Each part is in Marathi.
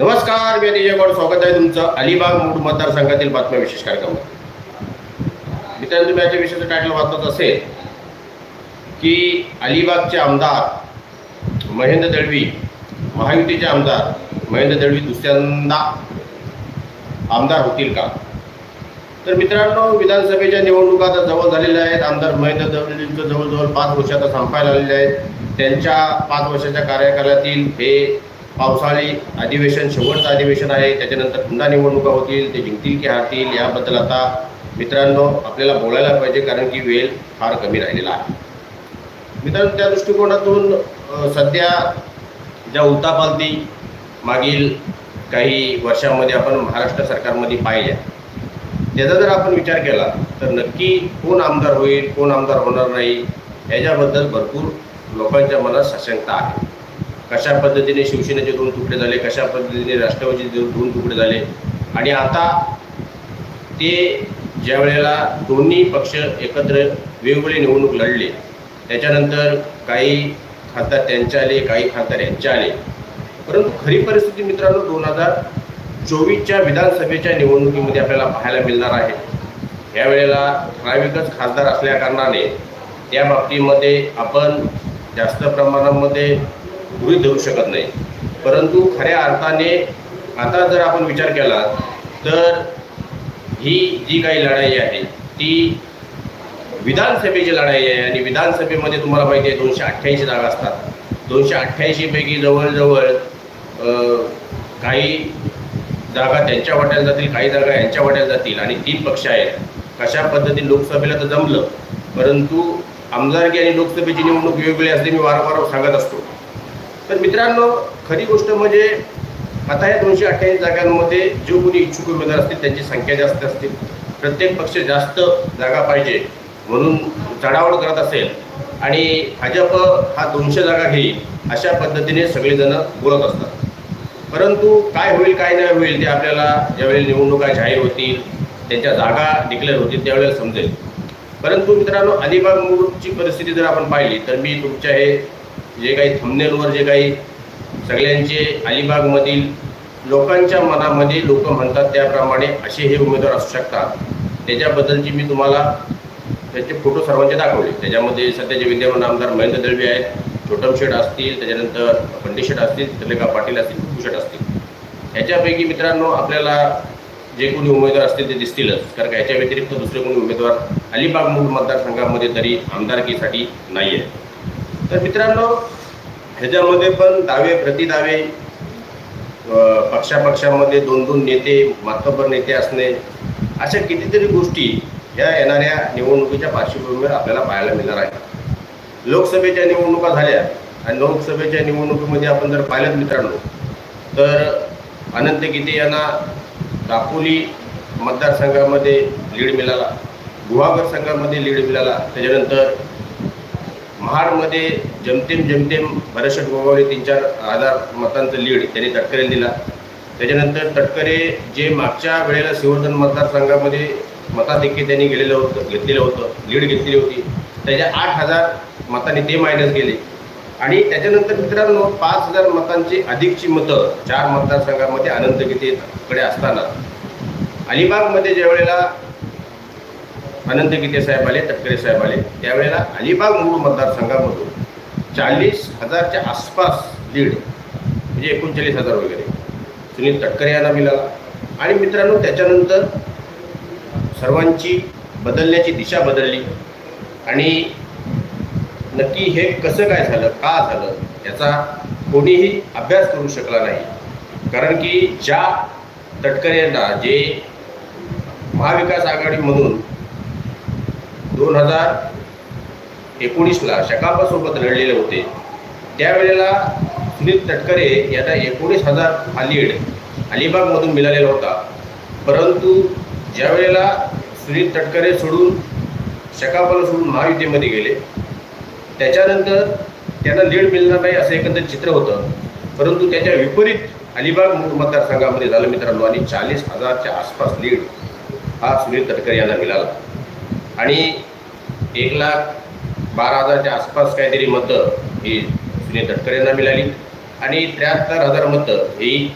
नमस्कार मी अतिजय गौड स्वागत आहे तुमचं अलिबाग मूड मतदारसंघातील बातम्या विशेष कार्यक्रमात. मित्रांनो तुम्ही याच्या विषयाचं टायटल वाचत असेल की अलिबागचे आमदार महेंद्र दळवी महायुतीचे आमदार महेंद्र दळवी दुसऱ्यांदा आमदार होतील का? तर मित्रांनो विधानसभेच्या निवडणुका आता जवळ झालेल्या आहेत. आमदार महेंद्र दळवींचं जवळजवळ पाच वर्ष आता संपायला आलेले आहेत. त्यांच्या पाच वर्षाच्या कार्यकालातील हे पावसाळी अधिवेशन शेवटचं अधिवेशन आहे. त्याच्यानंतर पुन्हा निवडणुका होतील ते जिंकतील की हारतील याबद्दल आता मित्रांनो आपल्याला बोलायला पाहिजे कारण की वेळ फार कमी राहिलेला आहे. मित्रांनो त्या दृष्टिकोनातून सध्या ज्या उलतापालती मागील काही वर्षामध्ये आपण महाराष्ट्र सरकारमध्ये पाहिल्या. त्याचा जर आपण विचार केला तर नक्की कोण आमदार होईल कोण आमदार होणार नाही याच्याबद्दल भरपूर लोकांच्या मनात सशंकता आहे. कशा पद्धतीने शिवसेनेचे दोन तुकडे झाले कशा पद्धतीने राष्ट्रवादीचे दोन तुकडे झाले. आणि आता ते ज्या वेळेला दोन्ही पक्ष एकत्र वेगवेगळे निवडणूक लढले त्याच्यानंतर काही खासदार त्यांचे आले काही खासदार यांचे आले. परंतु खरी परिस्थिती मित्रांनो दोन हजार चोवीसच्या विधानसभेच्या निवडणुकीमध्ये आपल्याला पाहायला मिळणार आहे. यावेळेला ठराविकच खासदार असल्याकारणाने त्या बाबतीमध्ये आपण जास्त प्रमाणामध्ये गृहित धरू शकत नाही. परंतु खऱ्या अर्थाने आता जर आपण विचार केला तर ही जी काही लढाई आहे ती विधानसभेची लढाई आहे आणि विधानसभेमध्ये तुम्हाला माहिती आहे दोनशे अठ्ठ्याऐंशी जागा असतात. दोनशे अठ्ठ्याऐंशीपैकी जवळजवळ काही जागा त्यांच्या वाट्याला जातील काही जागा यांच्या वाट्याला जातील आणि तीन पक्ष आहेत. कशा पद्धतीने लोकसभेला तर जमलं परंतु आमदारकी आणि लोकसभेची निवडणूक वेगवेगळी असते मी वारंवार सांगत असतो. तर मित्रांनो खरी गोष्ट म्हणजे आता या दोनशे अठ्ठ्याऐंशी जागांमध्ये जो कोणी इच्छुक उमेदवार असतील त्यांची संख्या जास्त असतील. प्रत्येक पक्ष जास्त जागा पाहिजे म्हणून चढावड करत असेल आणि भाजप हा दोनशे जागा घेईल अशा पद्धतीने सगळेजण बोलत असतात. परंतु काय होईल काय नाही होईल ते आपल्याला ज्यावेळी निवडणुका जाहीर होतील त्यांच्या जागा डिक्लेअर होतील त्यावेळेला समजेल. परंतु मित्रांनो अलिबाग मूळची परिस्थिती जर आपण पाहिली तर मी तुमच्या हे जे काही थंबनेलवर जे काही सगळ्यांचे अलिबागमधील लोकांच्या मनामध्ये लोक म्हणतात त्याप्रमाणे असे हे उमेदवार असू शकतात. त्याच्याबद्दलची मी तुम्हाला त्याचे फोटो सर्वांचे दाखवले. त्याच्यामध्ये सध्याचे विद्यमान आमदार महेंद्र दळवी आहेत. छोटम शेठ असतील त्याच्यानंतर पंडित शेठ असतील त्रिलेखा पाटील असतील कुकू शेठ असतील. ह्याच्यापैकी मित्रांनो आपल्याला जे कोणी उमेदवार असतील ते दिसतीलच. कारण का ह्याच्या व्यतिरिक्त दुसरे कोणी उमेदवार अलिबाग मूळ मतदारसंघामध्ये तरी आमदारकीसाठी नाही आहे तर मित्रांनो ह्याच्यामध्ये पण दावे प्रतिदावे पक्षापक्षामध्ये दोन दोन नेते मातबर नेते असणे अशा कितीतरी गोष्टी ह्या येणाऱ्या निवडणुकीच्या पार्श्वभूमीवर आपल्याला पाहायला मिळणार आहे लोकसभेच्या निवडणुका झाल्या आणि लोकसभेच्या निवडणुकीमध्ये आपण जर पाहिलं मित्रांनो तर अनंत गीते यांना दापोली मतदारसंघामध्ये लीड मिळाला गुहागर संघामध्ये लीड मिळाला. त्याच्यानंतर महाडमध्ये जमतेम जमतेम भरशट गोगावले तीन चार हजार मतांचं लीड त्यांनी तटकरेला दिला. त्याच्यानंतर तटकरे जे मागच्या वेळेला शिवर्धन मतदारसंघामध्ये मताधिक्य त्यांनी गेलेलं होतं घेतलेलं होतं लीड घेतलेली होती. त्याच्या आठ हजार मतांनी ते मायनस गेले. आणि त्याच्यानंतर मित्रांनो पाच हजार मतांची अधिकची मतं चार मतदारसंघामध्ये अनंत गीतेकडे असताना. अलिबागमध्ये ज्या वेळेला अनंत गीते साहेब आले तटकरे साहेब आले. त्यावेळेला अलिबाग मूळ मतदारसंघामधून चाळीस हजारच्या आसपास लीड म्हणजे एकोणचाळीस हजार वगैरे. सुनील तटकरे यांना मिळाला. आणि मित्रांनो त्याच्यानंतर सर्वांची बदलण्याची दिशा बदलली. आणि नक्की हे कसं काय झालं का झालं याचा कोणीही अभ्यास करू शकला नाही. कारण की ज्या तटकरे यांना जे महाविकास आघाडीमधून दोन हजार एकोणीसला शकापासोबत लढलेले होते. त्यावेळेला सुनील तटकरे यांना एकोणीस हजार हा लीड अलिबागमधून मिळालेला होता. परंतु ज्यावेळेला सुनील तटकरे सोडून शकापाला सोडून महायुतीमध्ये गेले त्याच्यानंतर त्यांना लीड मिळणार नाही असं एकंदर चित्र होतं. परंतु त्याच्या विपरीत अलिबाग मूळ मतदारसंघामध्ये झालं मित्रांनो आणि चाळीस हजारच्या आसपास लीड हा सुनील तटकरे यांना मिळाला. आणि एक लाख बारा हजारच्या आसपास काहीतरी मतं ही सुनील तटकरेंना मिळाली. आणि त्र्याहत्तर हजार मतं ही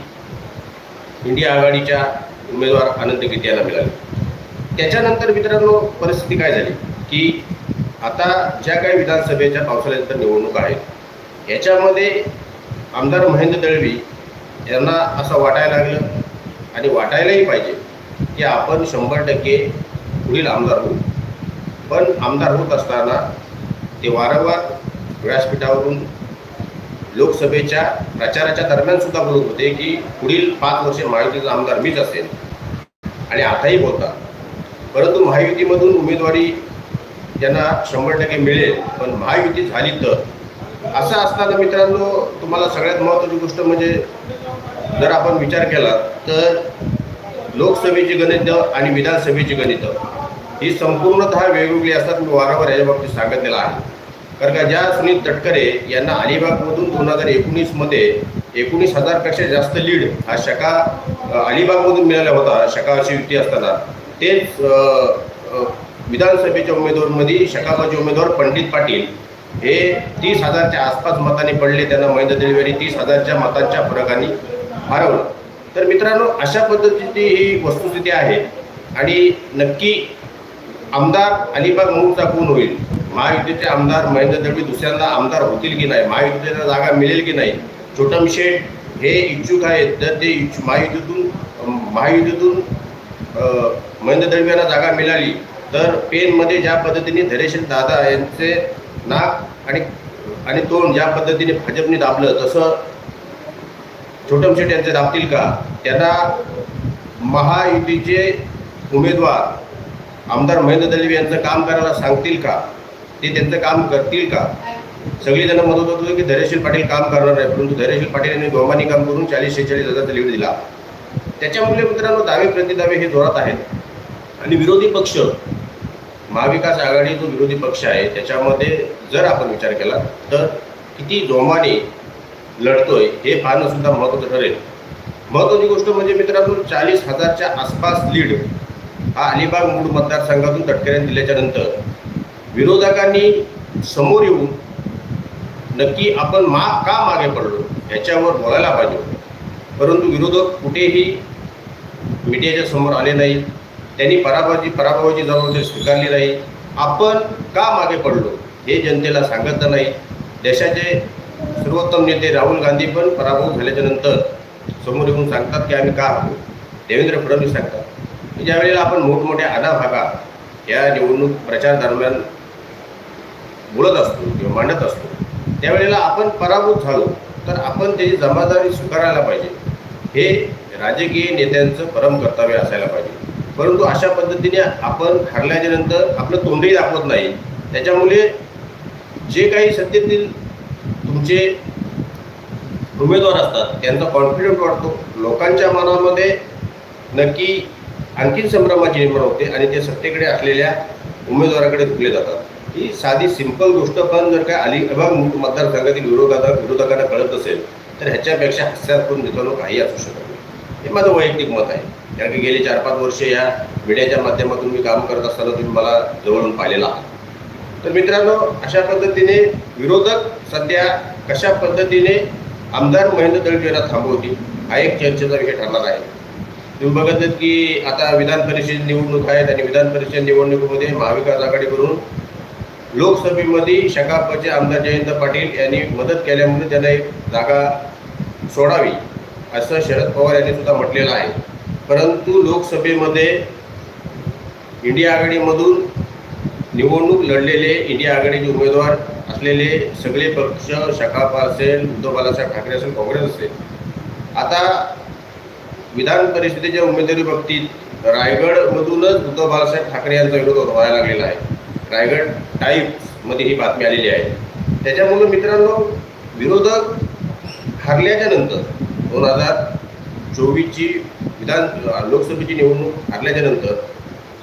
इंडिया आघाडीच्या उमेदवार अनंत गीते यांना मिळाली. त्याच्यानंतर मित्रांनो परिस्थिती काय झाली? की आता ज्या काही विधानसभेच्या पावसाळ्यानंतर निवडणूक आहेत याच्यामध्ये आमदार महेंद्र दळवी यांना असं वाटायला लागलं. आणि वाटायलाही पाहिजे की आपण शंभर टक्के पुढील आमदार होऊ. पण आमदार होत असताना ते वारंवार व्यासपीठावरून लोकसभेच्या प्रचाराच्या दरम्यान सुद्धा बोलत होते की पुढील पाच वर्षे महायुतीचा आमदार मीच असेल. आणि आताही बोलतात. परंतु महायुतीमधून उमेदवारी त्यांना शंभर टक्के मिळेल पण महायुती झाली तर. असं असताना मित्रांनो तुम्हाला सगळ्यात महत्त्वाची गोष्ट म्हणजे जर आपण विचार केला तर लोकसभेची गणितं आणि विधानसभेची गणितं. ही संपूर्णतः वेगवेगळी असतात मी वारंवार याच्या बाबतीत सांगितलेलं आहे. कारण का ज्या सुनील तटकरे यांना अलिबागमधून दोन हजार एकोणीसमध्ये एकोणीस हजारपेक्षा जास्त लीड हा शका अलिबागमधून मिळाला होता शकाची युती असताना तेच विधानसभेच्या उमेदवारमध्ये शकाबाचे उमेदवार पंडित पाटील हे तीस हजारच्या आसपास मतांनी पडले त्यांना महेंद्र देवेरी तीस हजारच्या मतांच्या फरकाने हरवलं. तर मित्रांनो अशा पद्धतीची ही वस्तुस्थिती आहे. आणि नक्की आमदार अलिबाग मूळचा कोण होईल. महायुतीचे आमदार महेंद्र दळवी दुसऱ्यांदा आमदार होतील की नाही? महायुतीला जागा मिळेल की नाही? छोटम शेठ हे इच्छुक आहेत तर ते इच्छु महायुतीतून महायुतीतून महेंद्र दळवी यांना जागा मिळाली तर पेनमध्ये ज्या पद्धतीने धैर्यशील दादा यांचे नाक आणि आणि तोंड ज्या पद्धतीने भाजपने दाबलं तसं छोटम शेठ यांचे दाबतील का? त्यांना महायुतीचे उमेदवार आमदार महेंद्र दलवी यांचं काम करायला सांगतील का? ते त्यांचं काम करतील का? सगळीजण म्हणत मदत की धैर्यशील पाटील काम करणार नाही परंतु धैर्यशील पाटील यांनी दोमानी काम करून चाळीस शेहेचाळीस हजारचा लीड दिला. त्याच्यामुळे मित्रांनो दावे प्रतिदावे हे जोरात आहेत. आणि विरोधी पक्ष महाविकास आघाडी जो विरोधी पक्ष आहे. त्याच्यामध्ये जर आपण विचार केला तर किती जोमाने लढतोय हे पाहणं सुद्धा महत्त्वाचं ठरेल. महत्त्वाची गोष्ट म्हणजे मित्रांनो चाळीस हजारच्या आसपास लीड. हा अलिबाग मूळ मतदारसंघातून तटकऱ्यांनी दिल्याच्या नंतर विरोधकांनी समोर येऊन नक्की आपण मा का मागे पडलो याच्यावर बोलायला पाहिजे परंतु विरोधक कुठेही मीडियाच्या समोर आले नाही त्यांनी पराभवाची पराभवाची जबाबदारी स्वीकारली नाही. आपण का मागे पडलो हे जनतेला सांगत नाही. देशाचे सर्वोत्तम नेते राहुल गांधी पण पराभव झाल्याच्यानंतर समोर येऊन सांगतात की आम्ही का हरलो देवेंद्र फडणवीस सांगतात. ज्यावेळेला आपण मोठमोठ्या आनाभागा या निवडणूक प्रचार दरम्यान बोलत असतो किंवा मांडत असतो त्यावेळेला आपण पराभूत झालो तर आपण त्याची जबाबदारी स्वीकारायला पाहिजे. हे राजकीय नेत्यांचं परम कर्तव्य असायला पाहिजे. परंतु अशा पद्धतीने आपण हरल्याच्यानंतर आपलं तोंडही दाखवत नाही. त्याच्यामुळे जे काही सत्तेतील तुमचे उमेदवार असतात त्यांचा कॉन्फिडन्स वाढतो. लोकांच्या मनामध्ये नक्की आणखीन संभ्रमाची निर्माण होते आणि ते सत्तेकडे असलेल्या उमेदवाराकडे धुकले जातात. ही साधी सिंपल गोष्ट पण जर काय अलिबाग मतदारसंघातील विरोधात विरोधकांना कळत असेल तर ह्याच्यापेक्षा हास्यास्पद मित्रांनो काही असू शकत नाही. हे माझं वैयक्तिक मत आहे. कारण की गेली चार पाच वर्षे या मीडियाच्या माध्यमातून मी काम करत असताना तुम्ही मला जवळून पाहिलेला आहात. तर मित्रांनो अशा पद्धतीने विरोधक सध्या कशा पद्धतीने आमदार महेंद्र दळवी थांबवतील हा एक चर्चेचा विषय ठरणार आहे. तुम्ही बघत आहेत की आता विधान परिषद निवडणूक आहेत आणि विधान परिषद निवडणुकीमध्ये महाविकास आघाडीकडून लोकसभेमध्ये शकापचे आमदार जयंत पाटील यांनी मदत केल्यामुळे त्यांना एक जागा सोडावी असं शरद पवार यांनी सुद्धा म्हटलेलं आहे. परंतु लोकसभेमध्ये इंडिया आघाडीमधून निवडणूक लढलेले इंडिया आघाडीचे उमेदवार असलेले सगळे पक्ष शकाप असेल उद्धव बाळासाहेब ठाकरे असेल काँग्रेस असेल. आता विधान परिषदेच्या उमेदवारी बाबतीत रायगडमधूनच उद्धव बाळासाहेब ठाकरे यांचा विरोध व्हायला लागलेला आहे. रायगड टाईम्समध्ये ही बातमी आलेली आहे. त्याच्यामुळं मित्रांनो विरोधक हरल्याच्या नंतर दोन हजार चोवीसची विधान लोकसभेची निवडणूक हरल्याच्या नंतर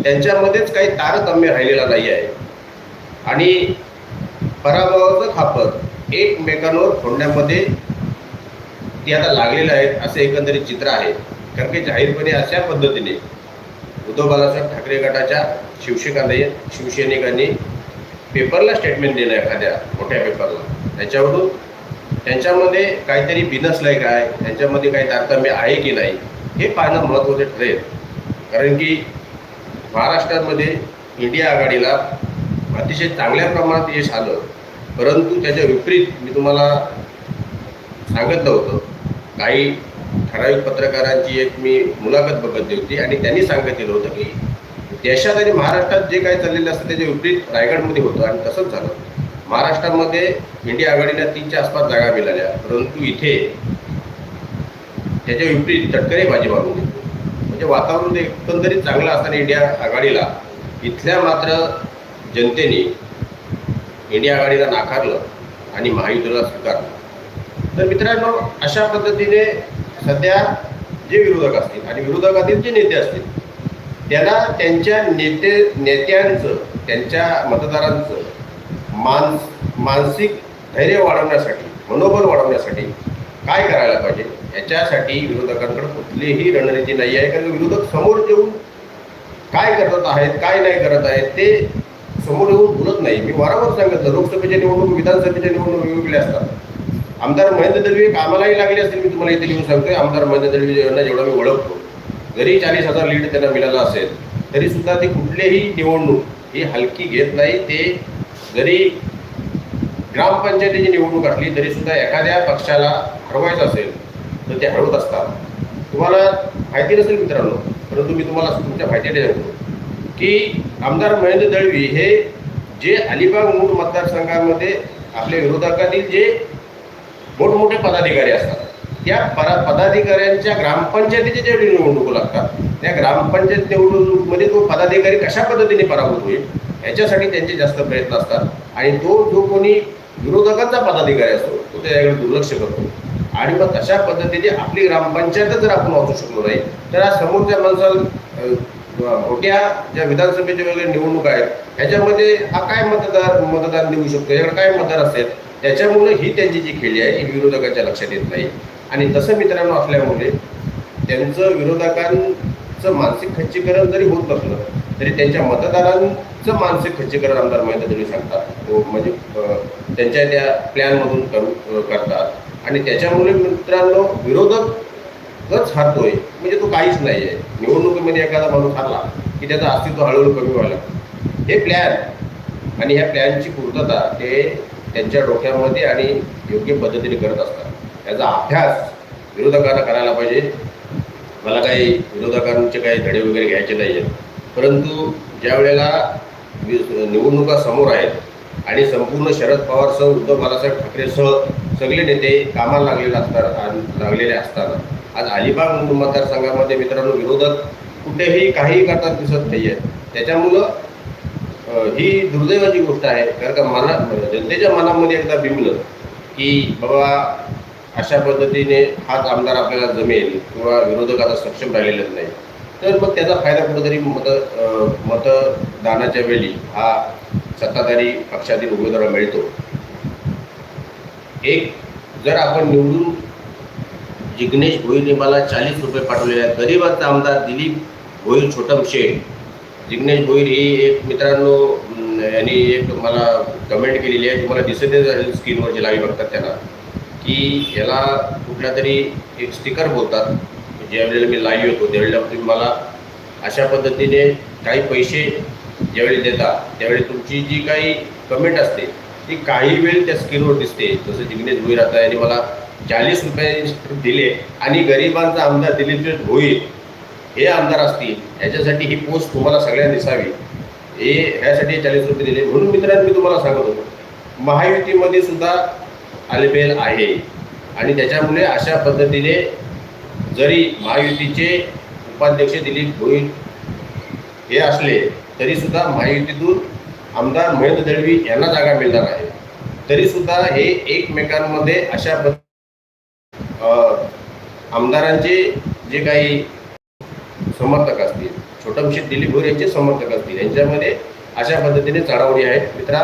त्यांच्यामध्येच काही तारतम्य राहिलेला नाही आहे. आणि पराभवाचं खापर एकमेकांवर फोडण्यामध्ये ते आता लागलेलं आहे असं एकंदरीत चित्र आहे. कारण की जाहीरपणे अशा पद्धतीने उद्धव बाळासाहेब ठाकरे गटाच्या शिवसेनाने शिवसैनिकांनी पेपरला स्टेटमेंट दिलं एखाद्या मोठ्या पेपरला त्याच्यावरून त्यांच्यामध्ये काहीतरी बिनसलंय काय त्यांच्यामध्ये काही तारतम्य आहे की नाही हे पाहणं महत्त्वाचं ठरेल. कारण की महाराष्ट्रामध्ये इंडिया आघाडीला अतिशय चांगल्या प्रमाणात यश आलं. परंतु त्याच्या विपरीत मी तुम्हाला सांगितलं होतं काही ठराविक पत्रकारांची एक मी मुलाखत बघितली होती आणि त्यांनी सांगितलेलं होतं की देशात आणि महाराष्ट्रात जे काही चाललेलं असतं त्याच्या विपरीत रायगडमध्ये होतं आणि तसंच झालं. महाराष्ट्रामध्ये इंडिया आघाडीला तीनच्या आसपास जागा मिळाल्या परंतु इथे त्याच्या विपरीत तटकरे बाजी मारून देतो म्हणजे वातावरण एकंदरीत चांगलं असताना इंडिया आघाडीला इथल्या मात्र जनतेने इंडिया आघाडीला नाकारलं आणि महायुतीला स्वीकारलं. तर मित्रांनो अशा पद्धतीने सध्या जे विरोधक असतील आणि विरोधकातील जे नेते असतील त्यांना त्यांच्या नेते नेत्यांचं त्यांच्या मतदारांचं मानस मानसिक धैर्य वाढवण्यासाठी मनोबल वाढवण्यासाठी काय करायला पाहिजे? याच्यासाठी विरोधकांकडे कुठलीही रणनीती नाही आहे. कारण विरोधक समोर येऊन काय करत आहेत काय नाही करत आहेत ते समोर येऊन बोलत नाही. मी वारंवार सांगितलं लोकसभेच्या निवडणूक विधानसभेच्या निवडणूक वेगवेगळ्या असतात. आमदार महेंद्र दळवी कामालाही लागले असतील मी तुम्हाला इथे लिहून सांगतोय. आमदार महेंद्र दळवी यांना जेवढा मी ओळखतो जरी चाळीस हजार लीड त्यांना मिळाला असेल तरी सुद्धा ते कुठलेही निवडणूक ही हलकी घेत नाही. ते जरी ग्रामपंचायतीची निवडणूक असली तरी सुद्धा एखाद्या पक्षाला हरवायचं असेल तर ते हरवत असतात. तुम्हाला माहिती नसेल मित्रांनो परंतु मी तुम्हाला तुमच्या माहितीने सांगतो की आमदार महेंद्र दळवी हे जे अलिबाग मूळ मतदारसंघामध्ये आपल्या विरोधकातील जे मोठमोठे पदाधिकारी असतात. त्या परा पदाधिकाऱ्यांच्या ग्रामपंचायतीचे जे निवडणूक लागतात त्या ग्रामपंचायत निवडणुकीमध्ये तो पदाधिकारी कशा पद्धतीने पराभूत होईल याच्यासाठी त्यांचे जास्त प्रयत्न असतात. आणि तो जो कोणी विरोधकांचा पदाधिकारी असतो तो त्याच्याकडे दुर्लक्ष करतो. आणि मग तशा पद्धतीने आपली ग्रामपंचायत जर आपण वाचू शकलो नाही तर आज समोरच्या माणसाला मोठ्या ज्या विधानसभेच्या वगैरे निवडणूक आहेत ह्याच्यामध्ये हा काय मतदार मतदार देऊ शकतो? याकडे काय मतदार असेल? त्याच्यामुळे ही त्यांची जी खेळी आहे ही विरोधकाच्या लक्षात येत नाही. आणि तसं मित्रांनो असल्यामुळे त्यांचं विरोधकांचं मानसिक खच्चीकरण जरी होत नसलं तरी त्यांच्या मतदारांचं मानसिक खच्चीकरण आमदार महेंद्र जरी सांगतात. हो, म्हणजे त्यांच्या त्या प्लॅनमधून करू करतात. आणि त्याच्यामुळे मित्रांनो विरोधकच हारतोय म्हणजे तो काहीच नाही आहे निवडणुकीमध्ये एखादा माणूस हारला की त्याचं अस्तित्व हळूहळू कमी व्हायला हे प्लॅन आणि ह्या प्लॅनची पूर्तता ते त्यांच्या डोक्यामध्ये आणि योग्य पद्धतीने करत असतात. याचा अभ्यास विरोधकांना करायला पाहिजे. मला काही विरोधकांचे काही धडे वगैरे घ्यायचे नाही आहेत परंतु ज्या वेळेला वि- निवडणुका समोर आहेत आणि संपूर्ण शरद पवारसह उद्धव बाळासाहेब ठाकरेसह सगळे नेते कामाला लागलेले असतात लागलेले असताना आज अलिबाग मतदारसंघामध्ये मित्रांनो विरोधक कुठेही काहीही करतात दिसत नाही आहेत त्याच्यामुळं ही दुर्दैवाची गोष्ट आहे. कारण का मना जनतेच्या मनामध्ये एकदा बिंबलं की बाबा अशा पद्धतीने हाच आमदार आपल्याला जमेल किंवा विरोधक आता सक्षम राहिलेलेच नाही. तर मग त्याचा फायदा कुठेतरी मत मतदानाच्या वेळी हा सत्ताधारी पक्षातील उमेदवार मिळतो. एक जर आपण निवडून जिग्नेश भोईरने मला चाळीस रुपये पाठवलेले आहेत. गरीबाचा आमदार दिलीप भोईर छोटम शेठ जिग्नेश भोईर ही एक मित्रांनो यांनी एक मला कमेंट केलेली आहे. तुम्हाला दिसत आहे स्क्रीनवर जे लाईव्ह बघतात त्यांना की याला कुठल्या तरी एक स्टिकर बोलतात. ज्या वेळेला मी लाईव्ह येतो त्यावेळेला तुम्ही मला अशा पद्धतीने काही पैसे ज्यावेळी देता त्यावेळी तुमची जी काही कमेंट असते ती काही वेळ त्या स्क्रीनवर दिसते. जसं जिग्नेश भोईर आता यांनी मला चाळीस रुपये दिले आणि गरिबांचा आमदार दिलीप भोईर हे आमदार असतील याच्यासाठी ही पोस्ट तुम्हाला सगळ्यांना दिसावी. हे ह्यासाठी चाळीस रुपये दिले. म्हणून मित्रांनो मी तुम्हाला सांगत होतो महायुतीमध्ये सुद्धा आलेबेल आहे. आणि त्याच्यामुळे अशा पद्धतीने जरी महायुतीचे उपाध्यक्ष दिलीप भोईर हे असले तरीसुद्धा महायुतीतून आमदार महेंद्र दळवी यांना जागा मिळणार आहे. तरीसुद्धा हे एकमेकांमध्ये अशा पद्धती आमदारांचे जे काही समर्थक असतील. छोटमशी दिलीप भोर यांचे समर्थक असतील. यांच्यामध्ये अशा पद्धतीने चढावडी आहेत. मित्रा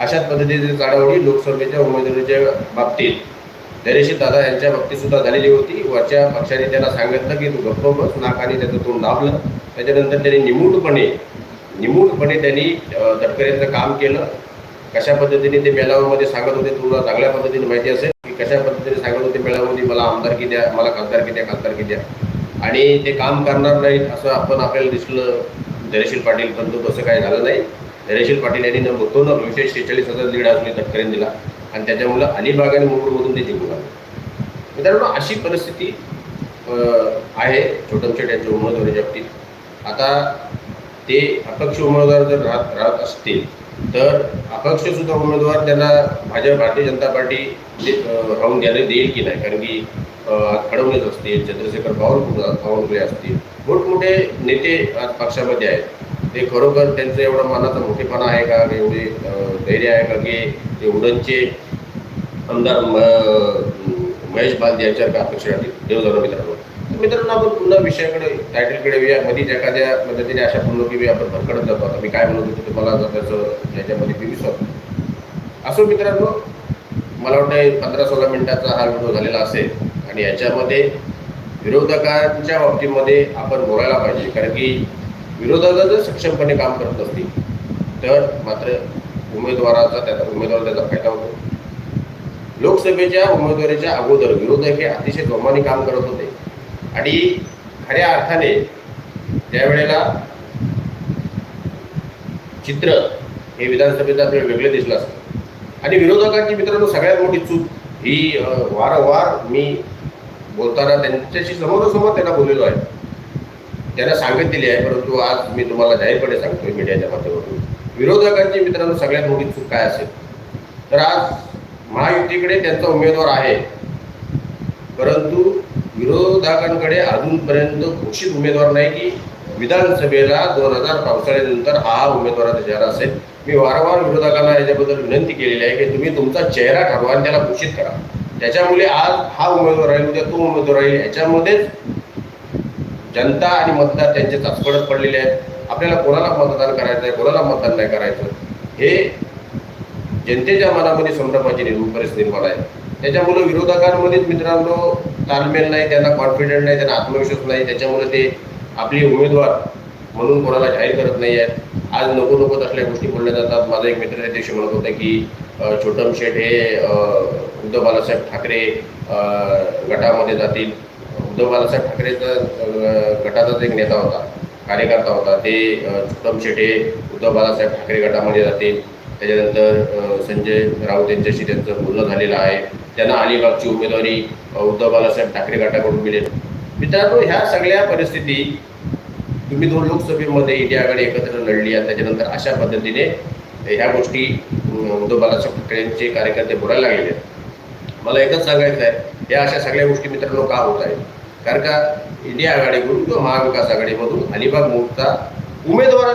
अशाच पद्धतीने चढावडी लोकसभेच्या उमेदवारीच्या बाबतीत. दरेशी दादा यांच्या बाबतीत सुद्धा झालेली होती. वरच्या पक्षाने त्यांना सांगितलं की तू गप्प बस नाकाने त्याचं तोंड दाबलं. त्याच्यानंतर त्यांनी निमूटपणे निमूटपणे त्यांनी अ, तटकरेंचं काम केलं. कशा पद्धतीने ते मेळाव्यामध्ये सांगत होते तुला चांगल्या पद्धतीने माहिती असेल की कशा पद्धतीने सांगत होते मेळाव्यामध्ये मला आमदारकी द्या मला खासदारकी द्या खासदारकी द्या. आणि ते काम करणार नाहीत असं आपण आपल्याला दिसलं. धैर्यशील पाटील परंतु तसं काही झालं नाही. धैर्यशील पाटील यांनी न ना विशेष शेहेचाळीस हजार लीड अजूनही तटकरेन दिला. आणि त्याच्यामुळं अलिबाग आणि मुंबईमधून ते जिंकून आले मित्रांनो अशी परिस्थिती आहे. आहे छोटमशेट यांच्या उमेदवारीच्या बाबतीत आता ते अपक्ष उमेदवार जर राहत राहत असतील तर अपक्ष सुद्धा उमेदवार त्यांना भाजप भारतीय जनता पार्टी राहून घ्यायला देईल की नाही? कारण की खडवलेच असतील चंद्रशेखर बावनकुळे बावनकुळे असतील? मोठमोठे नेते आज पक्षामध्ये आहेत. ते खरोखर त्यांचं एवढं मनाचा मोठेपणा आहे का? एवढे धैर्य आहे का? की ते उडनचे आमदार महेश बाल यांच्यावर का अपेक्षा राहतील? देव जाणो मित्रांनो मित्रांनो आपण पुन्हा विषयाकडे टायटलकडे येऊया. मध्ये एखाद्या पद्धतीने अशा म्हणलो की आपण भरकडत जातो. आता मी काय म्हणत होतो तुम्हाला मला त्याचं याच्यामध्ये मी विसरतो. असो मित्रांनो मला वाटतं पंधरा सोळा मिनिटाचा हा व्हिडिओ झालेला असेल आणि याच्यामध्ये विरोधकांच्या बाबतीमध्ये आपण बोलायला पाहिजे. कारण की विरोधक जर सक्षमपणे काम करत असतील तर मात्र उमेदवाराचा त्याचा उमेदवार त्याचा फायदा होतो. लोकसभेच्या उमेदवारीच्या अगोदर विरोधक हे अतिशय जोमाने काम करत होते. आणि खऱ्या अर्थाने त्यावेळेला चित्र हे विधानसभेचं आपल्याला वेगळं दिसलं असतं. आणि विरोधकांची मित्रांनो सगळ्यात मोठी चूक ही वारंवार मी बोलताना त्यांच्याशी समोरासमोर त्यांना बोललेलो आहे. त्यांना सांगितलेली आहे परंतु आज मी तुम्हाला जाहीरपणे सांगतोय मीडियाच्या माध्यमातून. विरोधकांची मित्रांनो सगळ्यात मोठी चूक काय असेल? तर आज महायुतीकडे त्यांचा उमेदवार आहे. परंतु विरोधकांकडे अजूनपर्यंत घोषित उमेदवार नाही की विधानसभेला दोन हजार पावसाळ्यानंतर हा हा उमेदवाराचा चेहरा असेल. मी वारंवार विरोधकांना याच्याबद्दल विनंती केलेली आहे की तुम्ही तुमचा चेहरा ठरवा आणि त्याला घोषित करा. त्याच्यामुळे आज हा उमेदवार राहील उद्या तो उमेदवार राहील याच्यामध्येच जनता आणि मतदार त्यांचे चाचपडत पडलेले आहेत. आपल्याला कोणाला मतदान करायचं आहे कोणाला मतदान नाही करायचं? हे जनतेच्या मनामध्ये संभ्रमाची निर्माण परिस्थिती निर्माण आहे. त्याच्यामुळे विरोधकांमध्येच मित्रांनो तालमेल नाही त्यांना कॉन्फिडंट नाही त्यांना आत्मविश्वास नाही. त्याच्यामुळे ते आपले उमेदवार म्हणून कोणाला जाहीर करत नाही आहेत. आज नको नको असल्या गोष्टी बोलल्या जातात. माझा एक मित्र त्या दिवशी म्हणत होता की छोटम शेठ हे उद्धव बाळासाहेब ठाकरे गटामध्ये जातील. उद्धव बाळासाहेब ठाकरेचा गटाचाच एक नेता होता कार्यकर्ता होता. ते छोटम शेठ हे उद्धव बाळासाहेब ठाकरे गटामध्ये जातील. त्याच्यानंतर संजय राऊत यांच्याशी त्यांचं बोलणं झालेलं आहे. त्यांना अलिबागची उमेदवारी उद्धव बाळासाहेब ठाकरे गटाकडून मिळेल. मित्रांनो ह्या सगळ्या परिस्थिती तुम्ही दोन लोकसभेमध्ये इंडिया आघाडी एकत्र लढली आणि त्याच्यानंतर अशा पद्धतीने ह्या गोष्टी अं, उद्धव बाळासाहेब ठाकरेंचे कार्यकर्ते बोलायला लागलेले आहेत. मला एकच सांगायचं आहे या अशा सगळ्या गोष्टी मित्रांनो का होत आहेत? कारण का इंडिया आघाडीकडून किंवा महाविकास आघाडीमधून अलिबाग मोठचा उमेदवार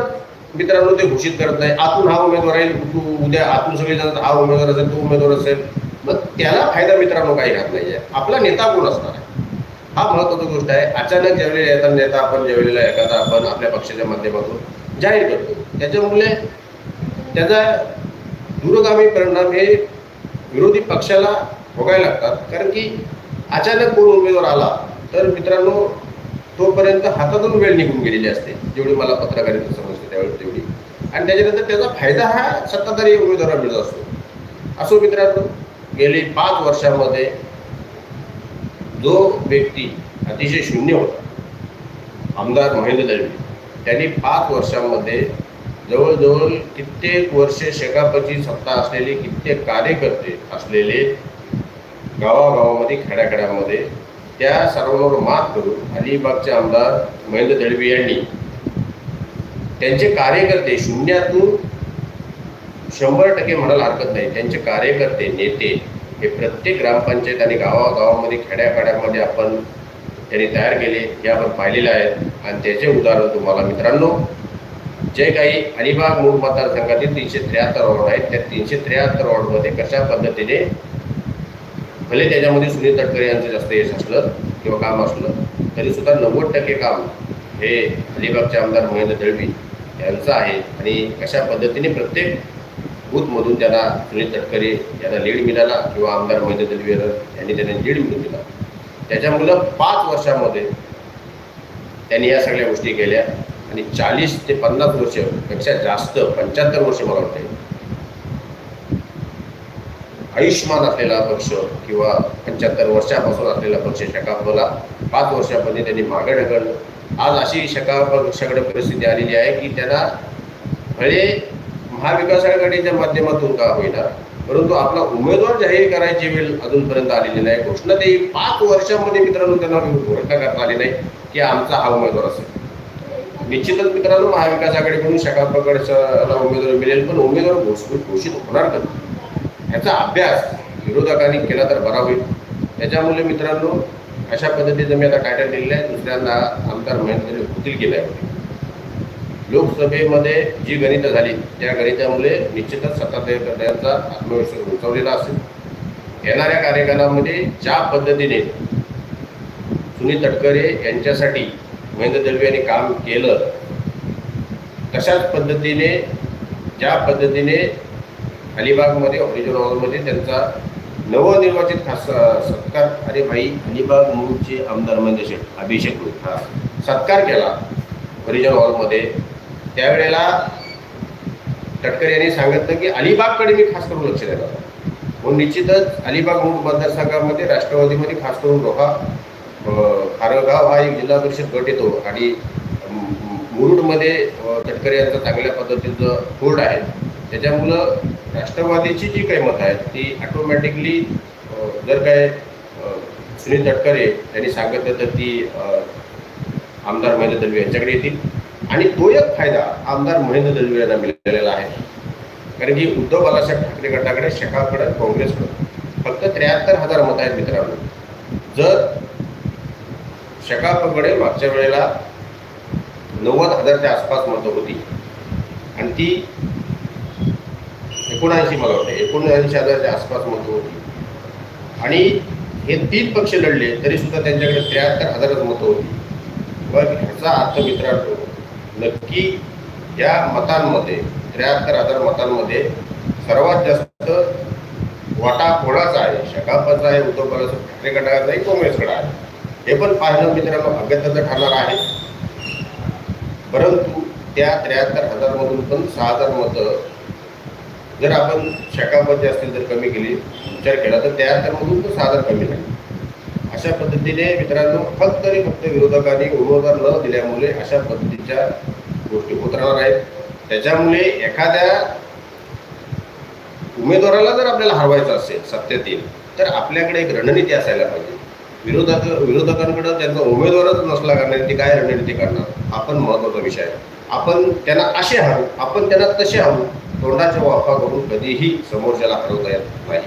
मित्रांनो ते घोषित करत नाही. आतून हा उमेदवार आहे तू उद्या आतून सगळे जण हा उमेदवार असेल तो उमेदवार असेल. मग त्याला फायदा मित्रांनो काही राहत नाही आहे आपला नेता कोण असणार आहे? हा महत्वाची गोष्ट आहे. अचानक ज्यावेळेला एखादा नेता आपण ज्यावेळेला एखादा आपण आपल्या पक्षाच्या माध्यमातून जाहीर करतो त्याच्यामुळे त्याचा दूरगामी परिणाम हे विरोधी पक्षाला भोगायला लागतात. कारण की अचानक कोण उमेदवार आला तर मित्रांनो तोपर्यंत हातातून वेळ निघून गेलेली असते. जेवढी मला पत्रकारिता समजते त्यावेळी तेवढी. आणि त्याच्यानंतर त्याचा फायदा हा सत्ताधारी उमेदवाराला मिळत असतो. असो मित्रांनो गेली पाच वर्षामध्ये जो व्यक्ती अतिशय शून्य होता आमदार महेंद्र दळवी त्यांनी पाच वर्षांमध्ये जवळजवळ कित्येक वर्षे शेकापची सत्ता असलेले कित्येक कार्यकर्ते असलेले गावागावामध्ये खेड्याखेड्यामध्ये त्या सर्वांवर मात करून अलिबागचे आमदार महेंद्र दळवी यांनी त्यांचे कार्यकर्ते शून्यातून शंभर टक्के म्हणायला हरकत नाही. त्यांचे कार्यकर्ते नेते हे प्रत्येक ग्रामपंचायत आणि गावागावामध्ये खेड्याखेड्यामध्ये आपण त्यांनी तयार केले हे आपण पाहिलेले आहेत. आणि त्याचे उदाहरण तुम्हाला मित्रांनो जे काही अलिबाग मूळ मतदारसंघातील तीनशे त्र्याहत्तर वॉर्ड आहेत त्या तीनशे त्र्याहत्तर वॉर्डमध्ये कशा पद्धतीने भले त्याच्यामध्ये सुनील तटकरे यांचं जास्त यश असलं किंवा काम असलं तरीसुद्धा नव्वद टक्के काम हे अलिबागचे आमदार महेंद्र दळवी यांचं आहे. आणि कशा पद्धतीने प्रत्येक बूथमधून त्यांना सुनील तटकरे यांना लीड मिळाला किंवा आमदार महेंद्र दलवीर यांनी त्यांना लीड मिळून दिला. त्याच्यामुळं पाच वर्षामध्ये त्यांनी या सगळ्या गोष्टी केल्या. आणि चाळीस ते पन्नास वर्षपेक्षा जास्त पंच्याहत्तर वर्ष मला वाटते आयुष्यमान असलेला पक्ष किंवा पंच्याहत्तर वर्षापासून असलेला पक्ष शकापला पाच वर्षामध्ये त्यांनी मागे ढकललं. आज अशी शका पक्षाकडे परिस्थिती आलेली आहे की त्यांना फळे महाविकास आघाडीच्या माध्यमातून का होईना? परंतु आपला उमेदवार जाहीर करायची वेळ अजूनपर्यंत आलेली नाही. घोषणा ते पाच वर्षामध्ये मित्रांनो त्यांना घोषणा करता आली नाही की आमचा हा उमेदवार असेल. निश्चितच मित्रांनो महाविकास आघाडीकडून शका पकडला उमेदवार मिळेल पण उमेदवार घोषित घोषित होणार कधी? याचा अभ्यास विरोधकांनी केला तर बरा होईल. त्याच्यामुळे मित्रांनो अशा पद्धतीचं मी आता टायटल दिलेलं आहे दुसऱ्यांदा आमदार महेंद्र होतील गेलाय. लोकसभेमध्ये जी गणितं झाली त्या गणितामुळे निश्चितच सत्ताधाऱ्यांचा आत्मविश्वास उंचावलेला असेल. येणाऱ्या कार्यकालामध्ये ज्या पद्धतीने सुनील तटकरे यांच्यासाठी महेंद्र दळवी यांनी काम केलं तशाच पद्धतीने ज्या पद्धतीने अलिबागमध्ये ऑरिजिनल हॉलमध्ये त्यांचा नवनिर्वाचित खास सत्कार अरे भाई अलिबाग मूळचे आमदार महेंद्र शेठ अभिषेक हा सत्कार केला हरिजन हॉलमध्ये. त्यावेळेला तटकरे यांनी सांगितलं की अलिबागकडे मी खास करून लक्ष देणार म्हणून निश्चितच अलिबाग मूळ मतदारसंघामध्ये राष्ट्रवादीमध्ये खास करून रोहा खारगाव हा एक जिल्हा परिषद गट येतो आणि मुरुडमध्ये तटकरे यांचं चांगल्या पद्धतीचं होल्ड आहे. त्याच्यामुळं राष्ट्रवादीची जी काही मतं आहेत ती ऑटोमॅटिकली जर काय सुनील तटकरे यांनी सांगितलं तर ती आमदार महेंद्र दलवी यांच्याकडे येतील. आणि तो एक फायदा आमदार महेंद्र दलवी यांना मिळालेला आहे. कारण की उद्धव बालासाहेब ठाकरे गटाकडे शेकाकडे काँग्रेसकडे फक्त त्र्याहत्तर हजार मत आहेत मित्रांनो. जर शकापकडे मागच्या वेळेला नव्वद हजारच्या आसपास मतं होती आणि ती एकोणऐंशी मला वाटते एकोणऐंशी हजारच्या आसपास मतं होती. आणि हे तीन पक्ष लढले तरी सुद्धा त्यांच्याकडे त्र्याहत्तर हजारच मतं होती. मग ह्याचा अर्थ मित्रांनो नक्की या मतांमध्ये त्र्याहत्तर हजार मतांमध्ये सर्वात जास्त वाटा कोणाचा आहे? शकापाचा आहे उद्धव बाळासाहेब ठाकरे गटाचा आहे काँग्रेसकडे आहे. हे पण पाहणं मित्रांनो अगत्याचं ठरणार आहे. परंतु त्या त्र्याहत्तर हजारमधून पण सहा हजार मतं जर आपण शकापचे असतील तर कमी केली विचार केला तर त्र्याहत्तरमधून पण सहा हजार कमी नाही. अशा पद्धतीने मित्रांनो फक्त आणि फक्त विरोधकांनी उमेदवार न दिल्यामुळे अशा पद्धतीच्या गोष्टी होत राहणार आहेत. त्याच्यामुळे एखाद्या उमेदवाराला जर आपल्याला हरवायचं असेल सत्तेत येईल तर आपल्याकडे एक रणनीती असायला पाहिजे. विरोधक विरोधकांकडं त्यांचा उमेदवारच नसला करणार ते काय रणनीती करणार? आपण महत्त्वाचा विषय आहे. आपण त्यांना असे हरू आपण त्यांना तसे हरू तोंडाच्या वाफा करून कधीही समोरच्याला हरवता येत नाही.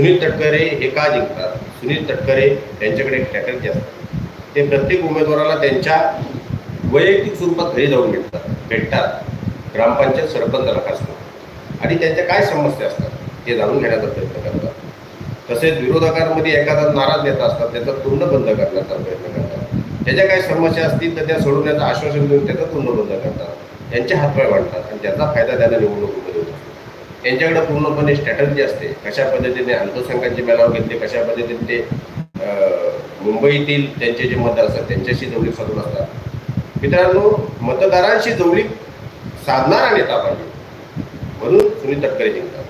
सुनील तटकरे हे का जिंकतात? सुनील तटकरे त्यांच्याकडे एक स्ट्रॅटर्जी असतात ते प्रत्येक उमेदवाराला त्यांच्या वैयक्तिक स्वरूपात घरी जाऊन भेटतात. भेटतात. ग्रामपंचायत सरपंचाला खास आणि त्यांच्या काय समस्या असतात? ते जाणून घेण्याचा प्रयत्न करतात. तसेच विरोधकांमध्ये एखादा नाराज नेता असतात त्याचा तोंड बंद करण्याचा प्रयत्न करतात. त्याच्या काही समस्या असतील तर त्या सोडवण्याचं आश्वासन देऊन त्याचं तोंड बंद करतात. त्यांचे हातपाय वाढतात आणि त्याचा फायदा त्यांना निवडणुकीमध्ये होतो. त्यांच्याकडे पूर्णपणे स्ट्रॅटर्जी असते. कशा पद्धतीने अल्पसंख्याचे मेळावे घेतले कशा पद्धतीने ते मुंबईतील त्यांचे जे मतदार असतात त्यांच्याशी जवळीक साधून असतात. मित्रांनो मतदारांशी जवळीक साधणारा नेता पाहिजे. म्हणून सुनील तटकरे जिंकतात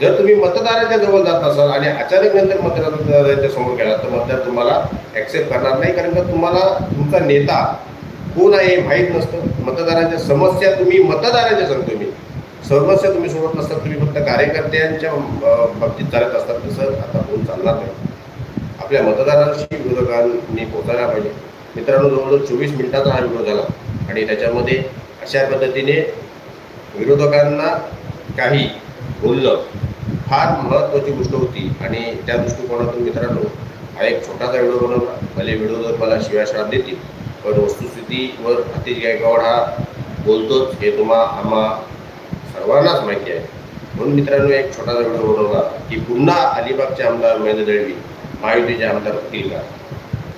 जर तुम्ही मतदाराच्या जवळ जात असाल आणि अचानक नंतर मतदारांच्या समोर गेला तर मतदार तुम्हाला ऍक्सेप्ट करणार नाही कारण का तुम्हाला तुमचा नेता कोण आहे माहीत नसतं. मतदारांच्या समस्या तुम्ही मतदारांच्या सांगतो मी समस्या तुम्ही सोडत नसतात तुम्ही फक्त कार्यकर्त्यांच्या बाबतीत चालत असतात. तसं आता होऊन चालणार नाही? आपल्या मतदारांशी विरोधकांनी पोहोचायला पाहिजे. मित्रांनो जवळजवळ चोवीस मिनिटाचा हा विरोध झाला. आणि त्याच्यामध्ये अशा पद्धतीने विरोधकांना काही बोललं फार महत्त्वाची गोष्ट होती. आणि त्या दृष्टिकोनातून मित्रांनो हा एक छोटासा व्हिडिओ बनवला. भले विरोधक मला मला शिवाशाप देतील पण वस्तुस्थितीवर अतिश गायकवाड हा बोलतोच. हे तुम्हा आम्हा सर्वांनाच माहिती आहे. म्हणून मित्रांनो एक छोटासा व्हिडिओ बनवला की पुन्हा अलिबागचे आमदार महेंद्र दळवी महायुतीचे आमदार होतील का?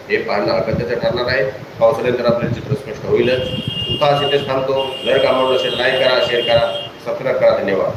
हे पाहणं अगत्याचं ठरणार आहे. पावसाळ्यानंतर आपलं चित्र स्पष्ट होईलच. तुमचा तेच थांबतो. जर कामावर असेल लाईक करा शेअर करा सबस्क्राईब करा. धन्यवाद.